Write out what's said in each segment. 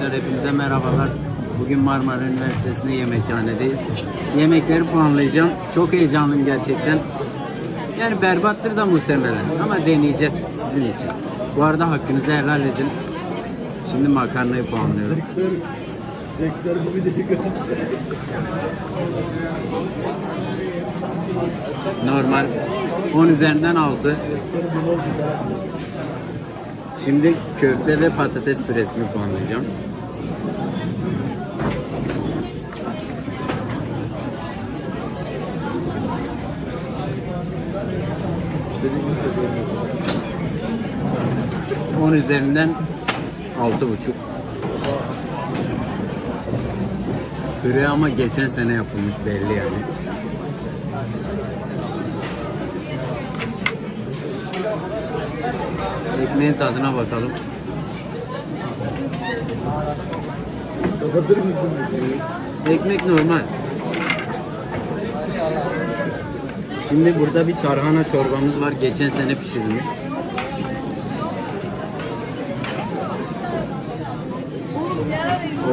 Arkadaşlar hepinize merhabalar. Bugün Marmara Üniversitesi'nde yemekhanedeyiz. Yemekleri puanlayacağım. Çok heyecanlıyım gerçekten. Yani berbattır da muhtemelen ama deneyeceğiz sizin için. Bu arada hakkınızı helal edin. Şimdi makarnayı puanlıyorum. Normal 10 üzerinden 6. Şimdi köfte ve patates püresini puanlayacağım. 10 üzerinden 6,5. Püre ama geçen sene yapılmış belli yani. Ekmeğin tadına bakalım. Ekmek normal. Şimdi burada bir tarhana çorbamız var. Geçen sene pişirilmiş.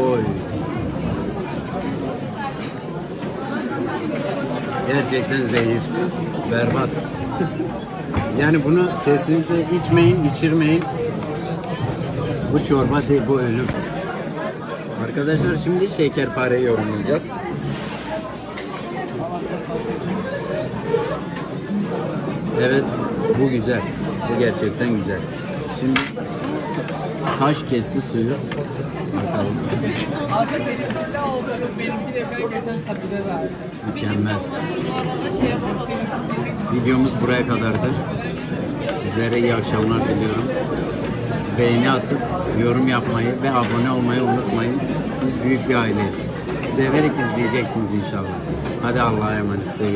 Oy. Gerçekten zehir. Berbat. Yani bunu kesinlikle içmeyin, içirmeyin. Bu çorba değil, bu ölüm. Arkadaşlar şimdi şekerpareyi yorumlayacağız. Evet, bu güzel. Bu gerçekten güzel. Şimdi taş kesti suyu. Bakalım. Mükemmel. Videomuz buraya kadardı. Sizlere iyi akşamlar diliyorum. Beğeni atıp yorum yapmayı ve abone olmayı unutmayın. Biz büyük bir aileyiz. Severek izleyeceksiniz inşallah. Hadi Allah'a emanet. Seviyorum.